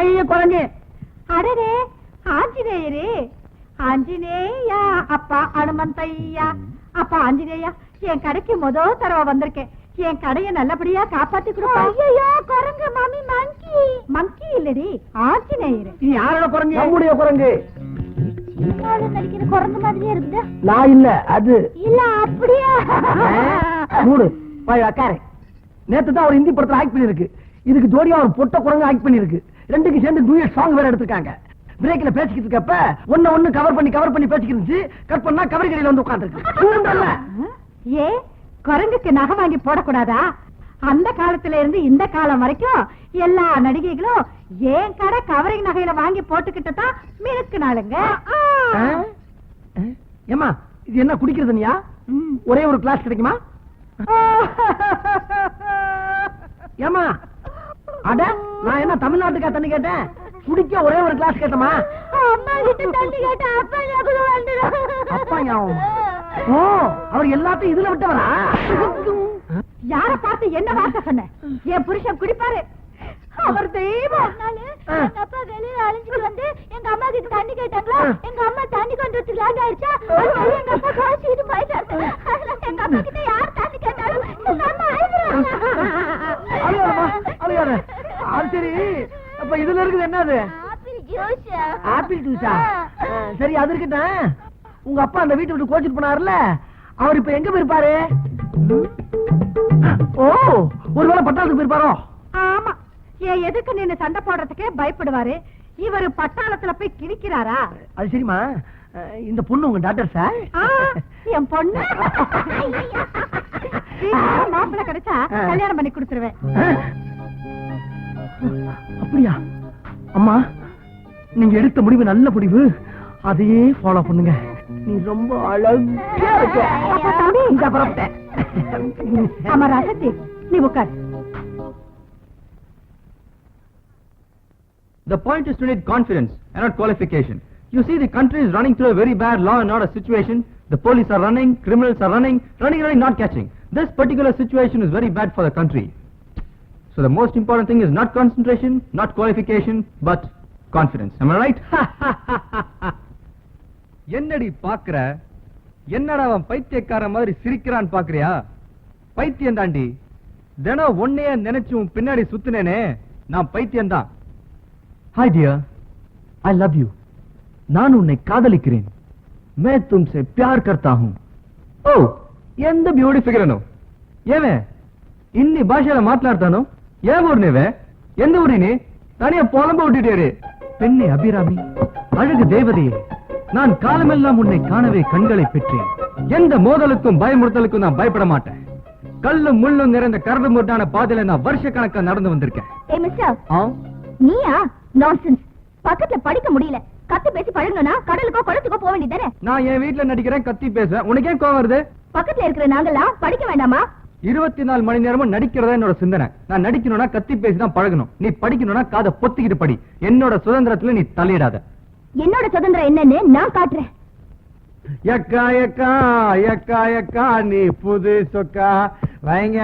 ஐயோ குழந்தை. அடடே ஆஞ்சநேயரே. ஆஞ்சநேயா அப்பா அனுமந்தையா. அப்பா ஆஞ்சநேயா என் கடைக்கு முத தடவை வந்திருக்கேன். என் கடைய நல்லபடியா காப்பாத்தி கொடுப்பா. ஐயோ குரங்கு மாமி மங்கி மங்கி இல்லடி ஆஞ்சநேயர். இது யாரோட குரங்கு? நம்முடைய குரங்கு. நடிக்கிற குரங்கு மாதிரியே இருக்குது? நான் இல்ல அது. இல்ல அப்படியா? மூடு போய் உக்காரு. நேத்து தான் ஒரு ஹிந்தி படத்துல ஆக்ட் பண்ணிருக்கு இதுக்கு ஜோடியா ஒரு பொட்ட குரங்கு ஆக்ட் பண்ணிருக்கு ரெண்டுக்கு சேர்ந்து டூயட் சாங் வேற எடுத்திருக்காங்க. பிரேக்ல பேசிக்கிட்டு இருக்கப்ப ஒண்ணு ஒண்ணு கவர் பண்ணி கவர் பண்ணி பேசிக்கிட்டு இருந்துச்சு. கட் பண்ணா கவர் கடையில வந்து உட்காந்துருக்கு ஏ குரங்குக்கு நகை வாங்கி போடக்கூடாதா? அந்த காலத்துல இருந்து இந்த காலம் வரைக்கும் எல்லா நடிகைகளும் ஏன் கடை கவரிங் நகையில வாங்கி போட்டுக்கிட்டு தான் மினுக்குனாளுங்க. ஏமா இது என்ன குடிக்கிறது நீயா? ம். ஒரே ஒரு கிளாஸ் கிடைக்குமா? ஏமா அட நான் என்ன தமிழ்நாட்டுக்கா தண்ணி கேட்டேன்? குடிக்க ஒரே ஒரு கிளாஸ் கேட்டமா அம்மா கிட்ட தண்ணி கேட்டா அப்பா ஞாபகம் வந்துடும். அப்பா ஞாபகம். ஓ அவர் எல்லாத்தையும் இதுல விட்டவரா? யார பார்த்து என்ன வார்த்தை சொன்ன? என் புருஷன் குடிப்பாரு. அவர் தெய்வம். எங்க அப்பா வெளியில அழிஞ்சிட்டு வந்து எங்க அம்மா கிட்ட தண்ணி கேட்டாங்களா. எங்க அம்மா தண்ணி கொண்டு வந்து லேட் ஆயிடுச்சா? எங்க அப்பா காய்ச்சிட்டு போயிட்டாரு அதனால எங்க அப்பா கிட்ட யார் தண்ணி கேட்டாலும் எங்க அம்மா அழுகாதம்மா, அழுகாத. அது சரி அப்ப இதுல இருக்குது என்னது? ஆப்பிள் ஜூஸ் சரி அது இருக்கட்டும். உங்க அப்பா அந்த வீட்டை விட்டு கோச்சிட்டு போனாருல அவர் இப்ப எங்க போயிருப்பாரு? ஓ ஒருவேளை பட்டாளத்துக்கு போயிருப்பாரோ? ஆமா. என் எதுக்கு நின்னு சண்டை போடுறதுக்கே பயப்படுவாரு. இவரு பட்டாளத்துல போய் கிழிக்கிறாரா? அது சரிம்மா. அஹ், இந்த பொண்ணு உங்க டாக்டர் சார் என் பொண்ணு? மாப்பிள்ளை கிடைச்சா. கல்யாணம் பண்ணி கொடுத்துருவேன். அப்படியா அம்மா நீங்க எடுத்த முடிவு நல்ல முடிவு அதையே ஃபாலோ பண்ணுங்க நீ ரொம்ப அழகா இருக்க ஆமா ராசத்தி நீ உட்கார் The point is to need confidence and not qualification. You see, the country is running through a very bad law and order situation. The police are running, criminals are running, running, running, not catching. This particular situation is very bad for the country. So the most important thing is not concentration, not qualification, but confidence. Am I right? என்னடி பாக்குற என்னடா அவன் பைத்தியக்கார மாதிரி சிரிக்கிறான் பாக்குறியா பைத்தியம் தாண்டி தினம் ஒன்னையே நினைச்சு உன் பின்னாடி சுத்துனேனே நான் பைத்தியம் தான் hi dear I love you நான் உன்னை காதலிக்கிறேன் मैं तुमसे प्यार करता हूं ఓ ఎంత బ్యూటీ ఫిగర్ అను ఏమే ఇన్ని భాషల మాట్లాడతాను ஏன் ஊர் நீவன் எந்த ஊர் நீ? தனியா புலம்ப விட்டுட்டேரு பெண்ணே அபிராமி அழகு தேவதையே நான் காலமெல்லாம் உன்னை காணவே கண்களை பெற்றேன். எந்த மோதலுக்கும் பயமுறுத்தலுக்கும் நான் பயப்பட மாட்டேன். கல்லும் முள்ளும் நிறைந்த கரடு முட்டான பாதையில நான் வருஷ கணக்கா நடந்து வந்திருக்கேன். நீயா? நான்சென்ஸ் பக்கத்துல படிக்க முடியல. கத்தி பேசி பழகணும்னா கடலுக்கோ குளத்துக்கோ போக வேண்டியதானே நான் என் வீட்டுல நடிக்கிறேன் கத்தி பேச உனக்கே கோவம் வருது? பக்கத்துல இருக்கிற நாங்கெல்லாம் படிக்க வேண்டாமா? இருபத்தி நாலு மணி நேரமும் நடிக்கிறதா என்னோட சிந்தனை. நான் நடிக்கணும்னா கத்தி பேசி தான் பழகணும். நீ படிக்கணும்னா காதை பொத்திக்கிட்டு படி. என்னோட சுதந்திரத்துல நீ தலையிடாத. என்னோட சுதந்திரம் என்னன்னு நான் காட்டுறேன். எக்கா எக்கா எக்கா எக்கா நீ புது சொக்கா. வைங்க.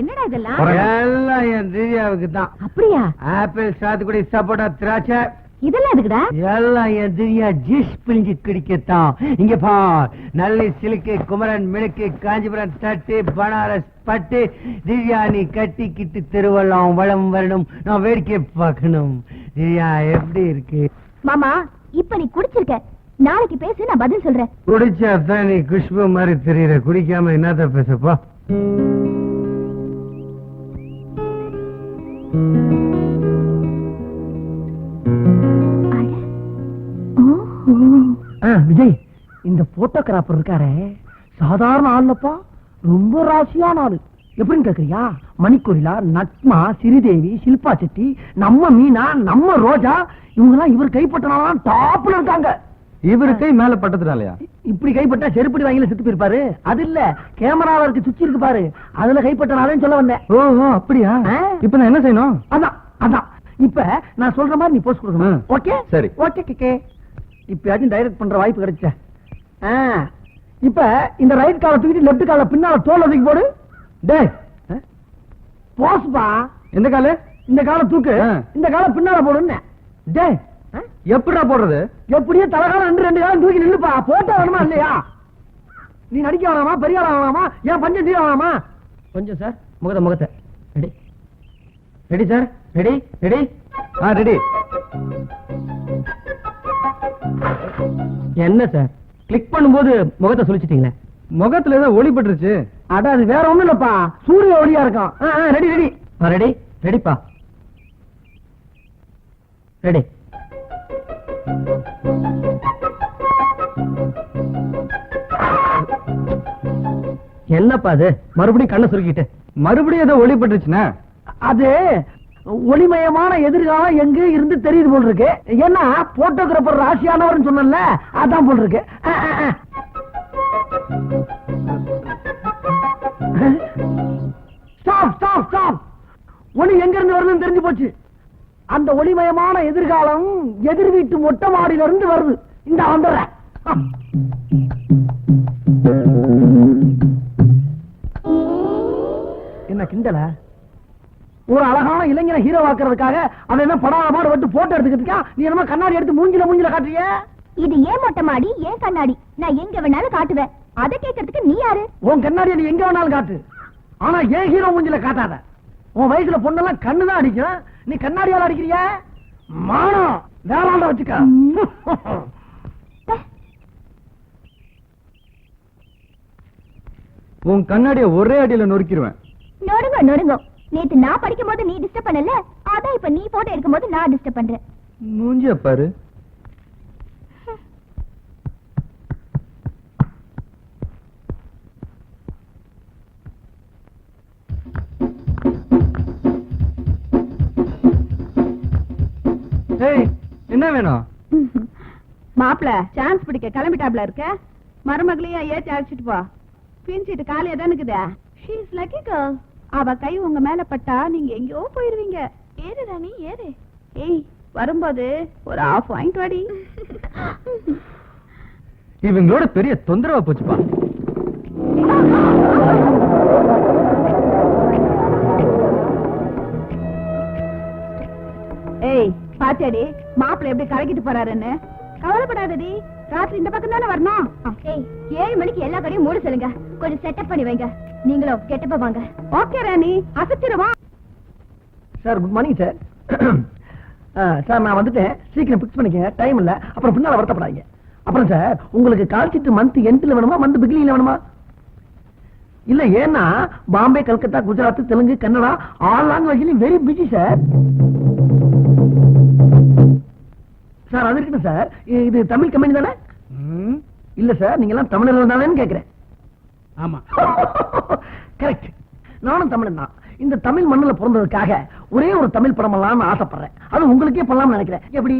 என்னடா இதெல்லாம்? எல்லாம் என் திவ்யாவுக்கு தான். அப்படியா? ஆப்பிள் சாத்துக்குடி சப்போட்டா திராட்சை. இதெல்லாம் எதுக்குடா? எல்லாம் என் திவ்யா ஜிஸ் பிழிஞ்சு குடிக்கத்தான். இங்க பா நல்லி சிலுக்கு குமரன் மினுக்கு காஞ்சிபுரம் தட்டு பனாரஸ் பட்டு திவ்யா நீ கட்டிக்கிட்டு திருவள்ளம் வளம் வரணும். நான் வேடிக்கை பார்க்கணும். திவ்யா எப்படி இருக்கு? மாமா இப்ப நீ குடிச்சிருக்க. நாளைக்கு பேசு நான் பதில் சொல்றேன். குடிச்சா தான் நீ குஷ்பு மாதிரி தெரியற. குடிக்காம என்னத்த பேசப்பா? விஜய் இந்த போட்டோகிராஃபர் இருக்காரே. சாதாரண ஆள்லப்பா ரொம்ப ராசியான ஆளு. எப்படின்னு கேக்குறியா? மணிக்கொரிலா நட்மா சிறிதேவி சில்பா செட்டி நம்ம மீனா நம்ம ரோஜா இவங்க எல்லாம் இவர் கைப்பற்றினாலும் டாப்ல இருக்காங்க. இவரு கை மேல பட்டதுனாலயா? இப்படி கைப்பட்டா செருப்படி வாங்கில செத்து போயிருப்பாரு. அது இல்ல கேமரால இருக்கு சுச்சி இருக்கு பாரு. அதுல கைப்பற்றினாலும் சொல்ல வந்தேன். ஓஹோ அப்படியா? இப்ப நான் என்ன செய்யணும்? அதான் அதான். இப்ப நான் சொல்ற மாதிரி நீ போஸ்ட் கொடுக்கணும். ஓகே சரி. ஓகே கேக்கே இப்பயாச்சும் டைரக்ட் பண்ற வாய்ப்பு கிடைச்ச? இப்ப இந்த ரைட் காலை தூக்கிட்டு லெஃப்ட் காலை பின்னால தோல் தூக்கி போடு. ஆ? போஸ்பா எந்த காலு? இந்த காலம் தூக்கு. இந்த காலம் பின்னால போடுன்னு. டேய். ஆ? எப்படிடா போடுறது? எப்படியோ தலைகாலம் ரெண்டு ரெண்டு காலம் தூக்கி நில்லுப்பா. போட்டோ வேணுமா இல்லையா? நீ நடிக்க வேணாமா? பெரிய ஆளா வேணாமா? ஏன் பஞ்சம் தீர வேணாமா? கொஞ்சம் சார் முகத்தை முகத்தை. Ready ready sir ready ready ஆ ரெடி என்ன சார்? கிளிக் பண்ணும்போது முகத்தை சொல்லிச்சிட்டீங்களே முகத்துல ஏதோ ஒளி பட்டுருச்சு. அட அது வேற ஒண்ணும் இல்லப்பா. சூரிய ஒளியா இருக்கும். ரெடி ரெடி ரெடி ரெடிப்பா ரெடி என்னப்பா அது? மறுபடியும் கண்ணை சுருக்கிட்டு. மறுபடியும் ஏதோ ஒளி பட்டுருச்சுண்ணே அது ஒளிமயமான எதிர்காலம் எங்க இருந்து தெரியுது போல் இருக்கு. ஏன்னா போட்டோகிராபர் ராசியானவர் சொன்னல அதான் போல் இருக்கு. ஸ்டாப் ஸ்டாப் ஸ்டாப் ஒளி எங்க இருந்து வருதுன்னு தெரிஞ்சு போச்சு. அந்த ஒளிமயமான எதிர்காலம் எதிர் வீட்டு மொட்டை மாடியில இருந்து வருது. இந்த வந்துடுறேன் என்ன கிண்டல? ஒரு அழகான இளைஞனை ஹீரோ ஆக்குறதுக்காக அவன் என்ன படாத பாடு விட்டு போட்டோ எடுத்துக்கிட்டு நீ என்னமோ கண்ணாடி எடுத்து மூஞ்சில மூஞ்சில காட்டுறிய? இது ஏன் மொட்டை மாடி? ஏன் கண்ணாடி? நான் எங்க வேணாலும் காட்டுவேன். அதை கேட்கறதுக்கு நீ யாரு? உன் கண்ணாடியை நீ எங்க வேணாலும் காட்டு. ஆனா ஏன் ஹீரோ மூஞ்சில காட்டாத? உன் வயசுல பொண்ணெல்லாம் கண்ணு தான் அடிக்கும். நீ கண்ணாடியால அடிக்கிறிய? மானம். வேளாண்ட வச்சுக்க. உன் கண்ணாடிய ஒரே அடியில நொறுக்கிடுவேன் நொடுங்க நொடுங்க நேத்து நான் படிக்கும் போது நீ டிஸ்டர்ப் பண்ணல. அதான் இப்ப நீ போட்டோ எடுக்கும் போது நான் டிஸ்டர்ப் பண்றேன். மூஞ்சிய பாரு. என்ன வேணும்? மாப்பிள சான்ஸ் பிடிக்க கிளம்பிட்டாப்ல இருக்க? மருமகளையும் ஏத்தி அழைச்சிட்டு போ. பின்சிட்டு காலியா தான் இருக்குதா ஷீ இஸ் லக்கி கேர்ள் அவ கை உங்க மேல பட்டா நீங்க எங்கேயோ போயிருவீங்க. ஏறு ராணி ஏறு. ஏய் வரும்போது ஒரு ஆஃப் வாங்கிட்டு வாடி. இவங்களோட பெரிய தொந்தரவா போச்சுப்பா. ஏய் பாத்தியாடி மாப்பிள எப்படி கலக்கிட்டு போறாருன்னு? கவலைப்படாதடி. ராத்திரி இந்த பக்கம் தானே வரணும் ஏழு மணிக்கு எல்லா கடையும் மூட சொல்லுங்க. கொஞ்சம் செட்டப் பண்ணி வைங்க. நீங்களும் கெட்டப்ப வாங்க. Okay Rani. அசத்திரவா sir good morning sir sir நான் வந்துட்டேன். சீக்கிரம் பிக்ஸ் பண்ணிக்கங்க. டைம் இல்ல. அப்புறம் பின்னால வருத்தப்படாதீங்க. அப்புறம் சார் உங்களுக்கு கால் சீட்டு மந்த் எண்ட்ல வேணுமா? மந்த் பிகினிங்ல வேணுமா? இல்ல ஏன்னா பாம்பே கல்கத்தா குஜராத் தெலுங்கு கன்னடா ஆல் லாங்குவேஜ்லயும் வெரி பிஸி சார் சார் அது இருக்கட்டும் சார். இது தமிழ் கம்பெனி தானே? இல்ல சார் நீங்க எல்லாம் தமிழ்ல தானேன்னு கேக்குறேன். ஆமா. கரெக்ட் நானும் தமிழன் தான். இந்த தமிழ் மண்ணுல பிறந்ததுக்காக ஒரே ஒரு தமிழ் படம் பண்ணலாம்னு ஆசைப்படுறேன். அது உங்களுக்கே பண்ணலாம்னு நினைக்கிறேன். எப்படி?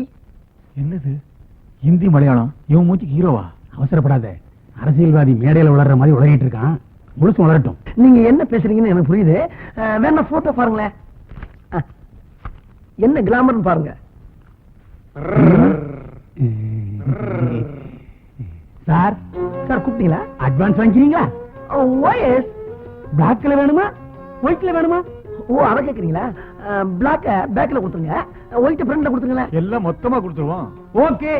என்னது? ஹிந்தி மலையாளம்? இவன் மூச்சுக்கு ஹீரோவா அவசரப்படாத. அரசியல்வாதி மேடையில வளர்ற மாதிரி உளறிட்டு இருக்கான். முழுசும் வளரட்டும் நீங்க என்ன பேசுறீங்கன்னு எனக்கு புரியுது. வேணா போட்டோ பாருங்களேன். என்ன கிளாமர்னு பாருங்க. சார் சார் கூப்பிட்டீங்களா? அட்வான்ஸ் வாங்கிக்கிறீங்களா? ஓஎஸ் பிளாக்ல வேணுமா? ஒயிட்ல வேணுமா? ஓ அதை கேக்குறீங்களா? பிளாக் பேக்ல கொடுத்துருங்க. ஒயிட் ஃப்ரண்ட்ல கொடுத்துருங்களேன். எல்லாம் மொத்தமா கொடுத்துருவோம். ஓகே.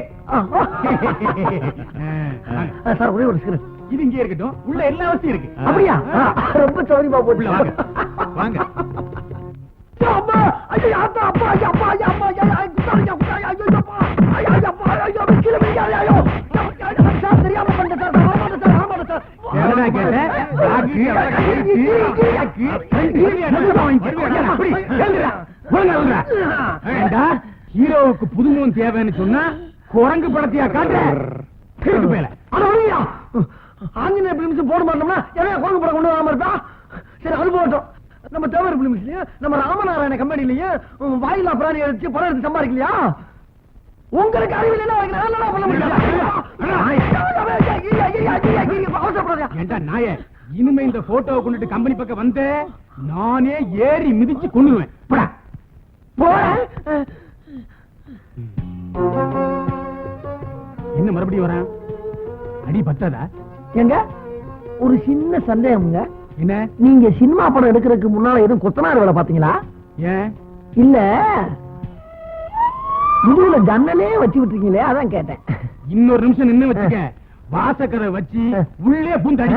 சார் ஒரே ஒரு சிகரெட் இது இங்கே இருக்கட்டும். உள்ள எல்லா வசதியும் இருக்கு. அப்படியா? ரொம்ப சௌரியமா உள்ள வாங்க. வாங்க. அம்மா ஐயோ அப்பா அப்பா ஐயோ அப்பா ஐயோ அப்பா ஹீரோவுக்கு புதுமுகம் தேவைன்னு சொன்னா குரங்கு படத்தையா காட்டுற? ஆஞ்சநேய பிலிம்ஸ் போட மாட்டோம்னா எவன் குரங்கு படம் கொண்டு வராம இருப்பா சரி அது போகட்டும். நம்ம தேவர் பிலிம்ஸ்லயும் நம்ம ராமநாராயண கம்பெனிலயும் வாயிலா பிராணி எடுத்து படம் எடுத்து சம்பாதிக்கலையா? உங்களுக்கு அறிவில் என்ன பண்ண அவசரப்படாதயா ஏண்டா நாயே இனிமே இந்த போட்டோவை கொண்டுட்டு கம்பெனி பக்கம் வந்த நானே ஏறி மிதிச்சு கொண்டுருவேன் என்ன மறுபடியும் வரேன் அடி பத்தாதா? எங்க? ஒரு சின்ன சந்தேகம்ங்க. என்ன? நீங்க சினிமா படம் எடுக்கிறதுக்கு முன்னால எதுவும் கொத்தனார் வேலை பாத்தீங்களா ஏன்? இல்ல. முதுகுல ஜன்னலே வச்சு விட்டுருக்கீங்களே அதான் கேட்டேன். இன்னொரு நிமிஷம் நின்னு வச்சுக்க. வாசக்கரை வச்சு உள்ளே புந்தடி